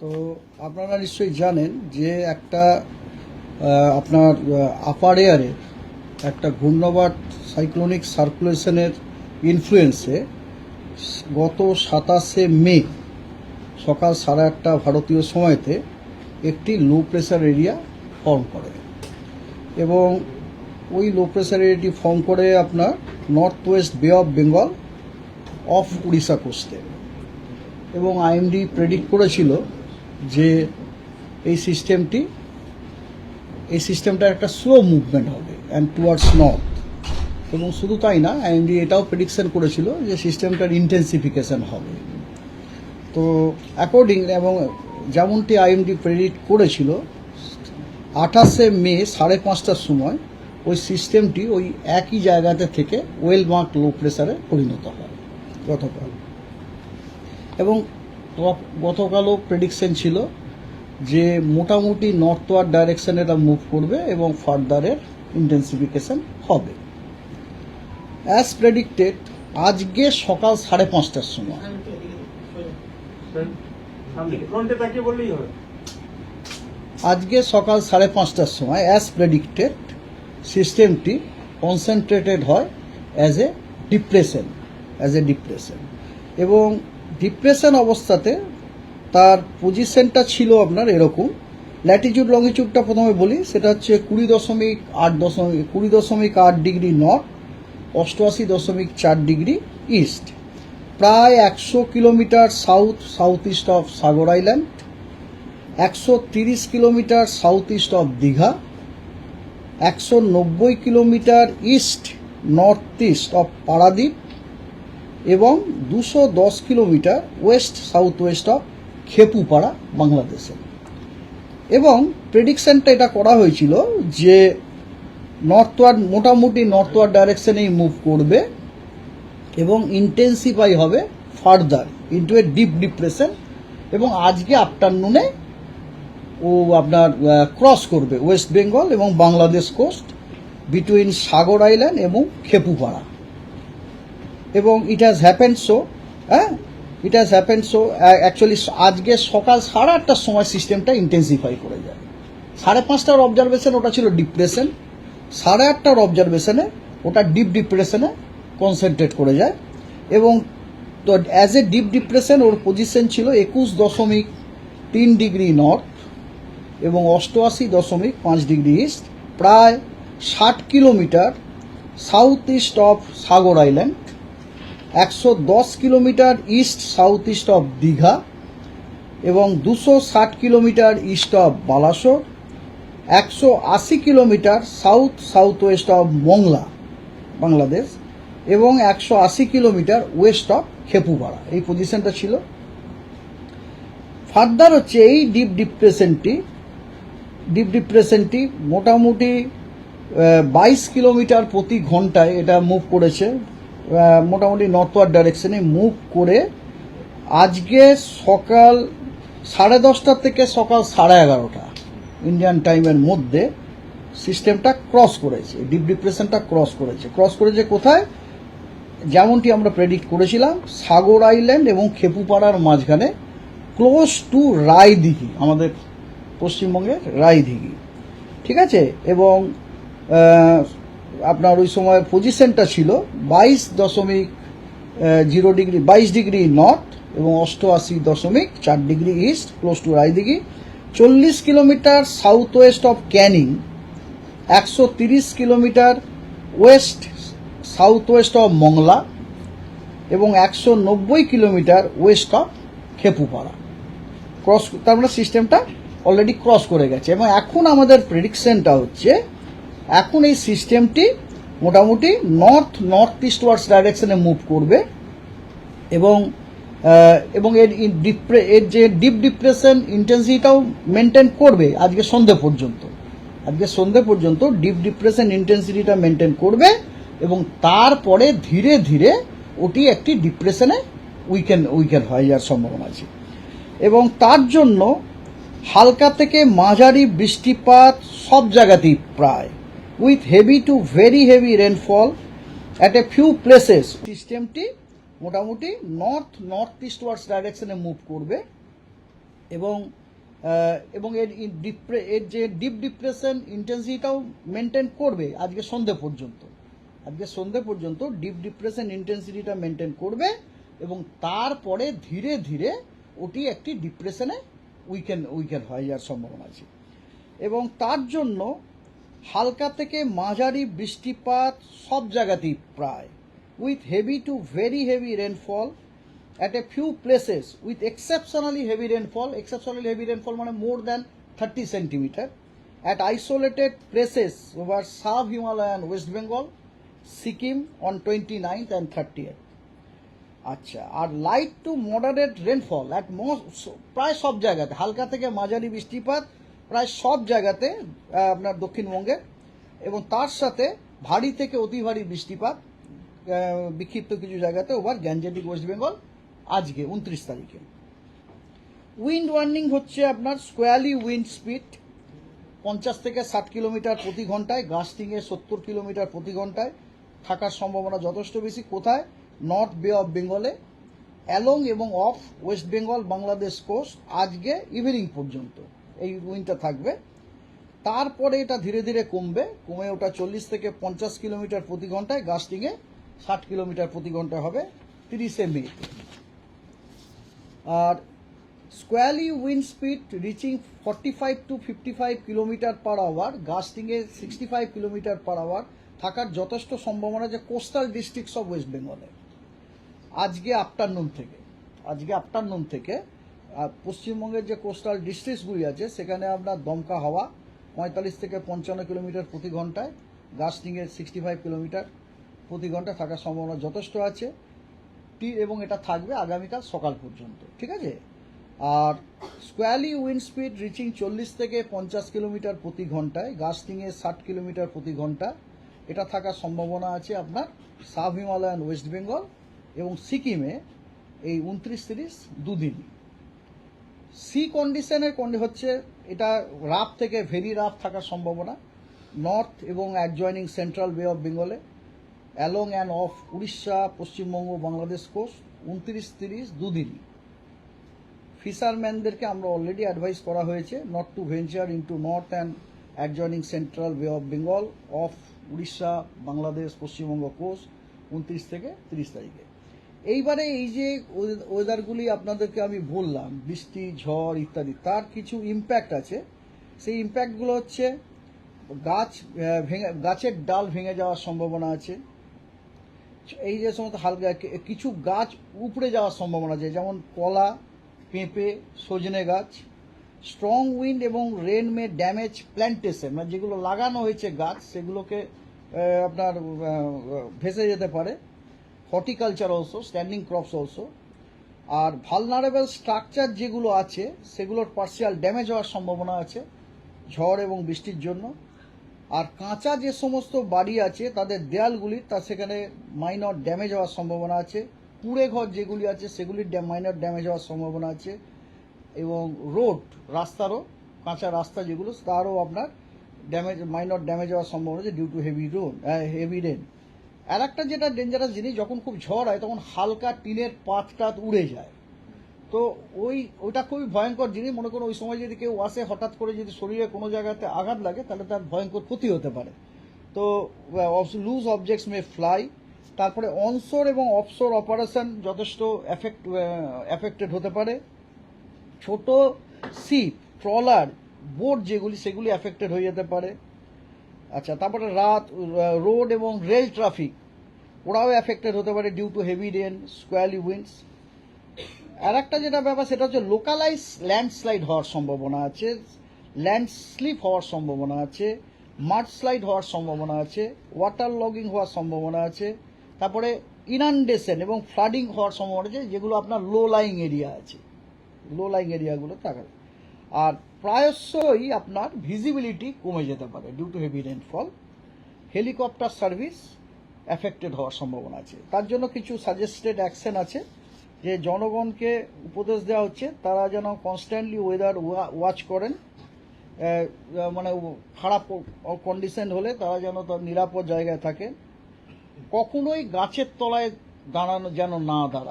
তো আপনারা নিশ্চয়ই জানেন যে একটা আপনার আপার এয়ারে একটা ঘূর্ণবাট সাইক্লোনিক সার্কুলেশনের ইনফ্লুয়েন্সে গত সাতাশে মে, সকাল সাড়ে আটটা ভারতীয় সময়তে একটি লো প্রেশার এরিয়া ফর্ম করে। এবং ওই লো প্রেশার এরিয়াটি ফর্ম করে আপনার north west bay of Bengal of Orissa কোস্টে এবং আইএমডি প্রেডিক্ট করেছিল যে এই সিস্টেমটি, এই সিস্টেমটার একটা স্লো মুভমেন্ট হবে অ্যান্ড টুয়ার্ডস নর্থ এবং শুধু তাই না, আইএমডি এটাও প্রেডিকশন করেছিল যে সিস্টেমটার ইন্টেন্সিফিকেশন হবে। তো অ্যাকর্ডিং এবং যেমনটি আইএমডি প্রেডিক্ট করেছিল, আঠাশে মে সাড়ে পাঁচটার সময় ওই সিস্টেমটি ওই একই জায়গাতে থেকে ওয়েল মার্ক লো প্রেসারে পরিণত হয়। গতকাল এবং গতকালও প্রেডিকশন ছিল যে মোটামুটি নর্থ নর্থওয়ার্ড ডাইরেকশনে এটা মুভ করবে এবং ফার্দারের ইন্টেন্সিফিকেশন হবে। অ্যাজ প্রেডিক্টেড আজকে সকাল সাড়ে পাঁচটার সময়। আজকে সকাল সাড়ে পাঁচটার সময় অ্যাজ প্রেডিক্টেড সিস্টেমটি কনসেন্ট্রেটেড হয় as a depression as a depression এবং ডিপ্রেশন অবস্থাতে তার পজিশনটা ছিল আপনার এরকম। ল্যাটিটিউড লঙ্গিটিউডটা প্রথমে বলি, সেটা হচ্ছে কুড়ি দশমিক আট দশমিক, কুড়ি দশমিক আট ডিগ্রি নর্থ, অষ্টআশি দশমিক চার ডিগ্রি ইস্ট। প্রায় একশো kilometre south south east of Sagar island, একশো তিরিশ kilometre south east of Digha, একশো নব্বই kilometre east, north east of Paradip এবং দুশো দশ kilometre west south west of Khepupara, বাংলাদেশে। এবং প্রেডিকশনটা এটা করা হয়েছিল যে নর্থওয়ার্ড মোটামুটি নর্থওয়ার্ড ডাইরেকশনেই মুভ করবে এবং ইন্টেন্সিফাই হবে further into a deep depression এবং আজকে আফটারনুনে ও আপনার ক্রস করবে ওয়েস্ট বেঙ্গল এবং Bangladesh coast between Sagar island এবং খেপুপাড়া এবং ইট হ্যাজ হ্যাপেন সো হ্যাঁ? It has happen so actually আজকে সকাল সাড়ে আটটার সময় সিস্টেমটা ইন্টেন্সিফাই করে যায়। সাড়ে পাঁচটার অবজারভেশন ওটা ছিল ডিপ্রেশন সাড়ে আটটার অবজারভেশনে ওটা ডিপ ডিপ্রেশনে কনসেন্ট্রেট করে যায়। এবং তো অ্যাজ এ ডিপ ডিপ্রেশন ওর পজিশন ছিল একুশ দশমিক তিন ডিগ্রি নর্থ এবং অষ্টআশি দশমিক পাঁচ ডিগ্রি ইস্ট প্রায় ষাট kilometre south east of Sagar island একশো দশ kilometre east south east of Digha এবং দুশো ষাট কিলোমিটার ইস্ট অফ বালাসোর, একশো আশি kilometre south south west of Mongla, Bangladesh, এবং একশো আশি কিলোমিটার ওয়েস্ট অফ খেপুপাড়া এই পজিশনটা ছিল। ফার্দার হচ্ছে এই ডিপ ডিপ্রেশনটি ডিপ ডিপ্রেশনটি মোটামুটি বাইশ কিলোমিটার প্রতি ঘন্টায় এটা মুভ করেছে। মোটামুটি নর্থওয়ার্ড ডাইরেকশনে মুভ করে আজকে সকাল সাড়ে দশটা থেকে সকাল সাড়ে এগারোটা ইন্ডিয়ান টাইমের মধ্যে সিস্টেমটা ক্রস করেছে ডিপ ডিপ্রেশনটা ক্রস করেছে। ক্রস করেছে কোথায়? যেমনটি আমরা প্রেডিক্ট করেছিলাম, সাগর আইল্যান্ড এবং খেপুপাড়ার মাঝখানে ক্লোজ টু রায়দিঘি, আমাদের পশ্চিমবঙ্গের রায়দিঘি। ঠিক আছে? এবং আপনার ওই সময় পজিশনটা ছিল বাইশ দশমিক জিরো ডিগ্রি, বাইশ ডিগ্রি নর্থ এবং অষ্টআশি দশমিক চার degree east close to Raidighi. চল্লিশ kilometre south west of Canning একশো তিরিশ kilometre west south west of Mongla এবং একশো নব্বই kilometre west of Khepupara cross তার মানে সিস্টেমটা অলরেডি ক্রস করে গেছে এবং এখন আমাদের প্রেডিকশনটা হচ্ছে এখন এই সিস্টেমটি মোটামুটি নর্থ নর্থ ইস্ট ওয়ার্ডস ডাইরেকশনে মুভ করবে এবং এবং এর ডিপ্রে, এর যে ডিপ ডিপ্রেশন ইন্টেন্সিটিটাও মেনটেন করবে আজকে সন্ধে পর্যন্ত। আজকে সন্ধে পর্যন্ত ডিপ ডিপ্রেশন ইন্টেন্সিটিটা মেনটেন করবে এবং তারপরে ধীরে ধীরে ওটি একটি ডিপ্রেশনে উইকেন উইকেন হয়ে যাওয়ার সম্ভাবনা আছে। এবং তার জন্য হালকা থেকে মাঝারি বৃষ্টিপাত সব জায়গাতেই প্রায়। With heavy to very heavy rainfall at a few places সিস্টেমটি মোটামুটি নর্থ নর্থ ইস্ট ওয়ার্ডস ডাইরেকশনে মুভ করবে এবং এবং এর ডিপ্রে এর যে ডিপ ডিপ্রেশন ইন্টেন্সিটিটাও মেনটেন করবে আজকে সন্ধে পর্যন্ত। আজকে সন্ধে পর্যন্ত ডিপ ডিপ্রেশন ইন্টেন্সিটিটা মেনটেন করবে এবং তারপরে ধীরে ধীরে ওটি একটি ডিপ্রেশনে উইকেন উইকেন হয়ে যাওয়ার সম্ভাবনা আছে। এবং তার জন্য হালকা থেকে মাঝারি বৃষ্টিপাত সব জায়গাতেই প্রায়। With heavy to very heavy rainfall at a few places with exceptionally heavy rainfall exceptionally heavy rainfall মানে more than thirty centimetre at isolated places over sub Himalayan west Bengal Sikkim on twenty ninth and thirty আচ্ছা আর light to moderate rainfall at most প্রায় সব জায়গাতে, হালকা থেকে মাঝারি বৃষ্টিপাত প্রায় সব জায়গাতে আপনার দক্ষিণবঙ্গে। এবং তার সাথে ভারী থেকে অতি ভারী বৃষ্টিপাত বিক্ষিপ্ত কিছু জায়গাতে ওভার গ্যাঞ্জেটিক ওয়েস্ট বেঙ্গল আজকে, উনত্রিশ তারিখে। উইন্ড ওয়ার্নিং হচ্ছে আপনার স্কোয়ালি উইন্ড স্পিড পঞ্চাশ থেকে ষাট কিলোমিটার প্রতি ঘন্টায়, গাস্টিংয়ে সত্তর কিলোমিটার প্রতি ঘন্টায়। থাকার সম্ভাবনা যথেষ্ট বেশি। কোথায়? নর্থ বে অফ বেঙ্গলে, অ্যালং এবং of west Bengal, Bangladesh coast আজকে ইভিনিং পর্যন্ত। এই উইন্ডটা থাকবে। তারপরে এটা ধীরে ধীরে কমবে। কমে ওটা চল্লিশ থেকে পঞ্চাশ কিলোমিটার প্রতি ঘন্টায় গাস্টিংয়ে ষাট কিলোমিটার প্রতি ঘণ্টা হবে তিরিশে May. R squally wind speed reaching forty five to fifty five kilometre per hour গাস্টিংয়ে sixty five kilometre per hour থাকার যথেষ্ট সম্ভাবনা যে কোস্টাল ডিস্ট্রিক্টস অফ ওয়েস্ট বেঙ্গলে। আজকে আফটারনুন থেকে, আজকে আফটারনুন থেকে আর পশ্চিমবঙ্গের যে কোস্টাল ডিস্ট্রিক্টসগুলি আছে, সেখানে আপনার দমকা হাওয়া পঁয়তাল্লিশ থেকে পঞ্চান্ন কিলোমিটার প্রতি ঘন্টায় গাস্টিংয়ে সিক্সটি ফাইভ কিলোমিটার প্রতি ঘণ্টা থাকার সম্ভাবনা যথেষ্ট আছে। টি এবং এটা থাকবে আগামীকাল সকাল পর্যন্ত, ঠিক আছে? আর স্কোয়ালি উইন্ড স্পিড রিচিং চল্লিশ থেকে পঞ্চাশ কিলোমিটার প্রতি ঘন্টায় গাস্টিংয়ে ষাট কিলোমিটার প্রতি ঘণ্টা এটা থাকার সম্ভাবনা আছে আপনার সাব হিমালয়ান ওয়েস্ট বেঙ্গল এবং সিকিমে এই উনত্রিশ তিরিশ দুদিনই। সি কন্ডিশনের কন্ডি হচ্ছে, এটা রাফ থেকে ভেরি রাফ থাকার সম্ভাবনা। নর্থ এবং অ্যাডজয়নিং সেন্ট্রাল বে অফ বেঙ্গলে along and of Orissa, Paschimbanga, Bangladesh coast উনত্রিশ তিরিশ দুদিনই। ফিশারম্যানদেরকে আমরা অলরেডি অ্যাডভাইস করা হয়েছে not to venture into north and adjoining central bay of Bengal of Orissa, Bangladesh, Paschimbanga coast উনত্রিশ থেকে তিরিশ তারিখে। এইবারে এই যে ওয়েদারগুলি আপনাদেরকে আমি বললাম, বৃষ্টি, ঝড় ইত্যাদি, তার কিছু ইম্প্যাক্ট আছে। সেই ইম্প্যাক্টগুলো হচ্ছে গাছ ভেঙে গাছের ডাল ভেঙে যাওয়ার সম্ভাবনা আছে। এই যে সমস্ত হালকা কিছু গাছ উপড়ে যাওয়ার সম্ভাবনা আছে, যেমন কলা, পেঁপে, সজনে গাছ। স্ট্রং উইন্ড এবং রেন মে ড্যামেজ প্ল্যান্টেশন মানে যেগুলো লাগানো হয়েছে গাছ, সেগুলোকে আপনার ভেসে যেতে পারে। Horticulture also standing crops also আর ভালনারেবল স্ট্রাকচার যেগুলো আছে, সেগুলোর পার্সিয়াল ড্যামেজ হওয়ার সম্ভাবনা আছে, ঝড় এবং বৃষ্টির জন্য। আর কাঁচা যে সমস্ত বাড়ি আছে, তাদের দেয়ালগুলির তা সেখানে মাইনর ড্যামেজ হওয়ার সম্ভাবনা আছে। কুঁড়ে ঘর যেগুলি আছে, সেগুলির মাইনর ড্যামেজ হওয়ার সম্ভাবনা আছে। এবং রোড রাস্তারও, কাঁচা রাস্তা যেগুলো, তারও আপনার ড্যামেজ মাইনর ড্যামেজ হওয়ার সম্ভাবনা আছে due to heavy road heavy rain আর একটা যেটা ডেঞ্জারাস জিনিস, যখন খুব ঝড় হয়, তখন হালকা টিনের পাত টাত উড়ে যায়। তো ওই ওটা খুবই ভয়ঙ্কর জিনিস। মনে করুন, ওই সময় যদি কেউ আসে, হঠাৎ করে যদি শরীরে কোনো জায়গাতে আঘাত লাগে, তাহলে তার ভয়ঙ্কর ক্ষতি হতে পারে। তো লুজ অবজেক্টস মে ফ্লাই তারপরে অনসোর এবং অফসোর অপারেশন যথেষ্ট এফেক্ট এফেক্টেড হতে পারে। ছোট সিপ ট্রলার বোট যেগুলি, সেগুলি এফেক্টেড হয়ে যেতে পারে। আচ্ছা তারপরে রাত রোড এবং রেল ট্রাফিক, ওরাও এফেক্টেড হতে পারে due to heavy rain squally winds আর একটা যেটা ব্যাপার, সেটা হচ্ছে লোকালাইজ ল্যান্ডস্লাইড হওয়ার সম্ভাবনা আছে ল্যান্ড স্লিপ হওয়ার সম্ভাবনা আছে মাড স্লাইড হওয়ার সম্ভাবনা আছে ওয়াটার লগিং হওয়ার সম্ভাবনা আছে, তারপরে ইনান্ডেশন এবং ফ্লাডিং হওয়ার সম্ভাবনা আছে, যেগুলো আপনার লো লাইং এরিয়া আছে। লো লাইং এরিয়াগুলো থাকা আর প্রায়শই আপনার ভিজিবিলিটি কমে যেতে পারে due to heavy rainfall helicopter service affected হওয়ার সম্ভাবনা আছে। তার জন্য কিছু সাজেস্টেড অ্যাকশন আছে, যে জনগণকে উপদেশ দেওয়া হচ্ছে, তারা যেন কনস্ট্যান্টলি ওয়েদার ওয়াচ করেন। মানে খারাপ কন্ডিশন হলে তারা যেন তার নিরাপদ জায়গায় থাকে কখনোই গাছের তলায় দাঁড়ানো যেন না দাঁড়ায়।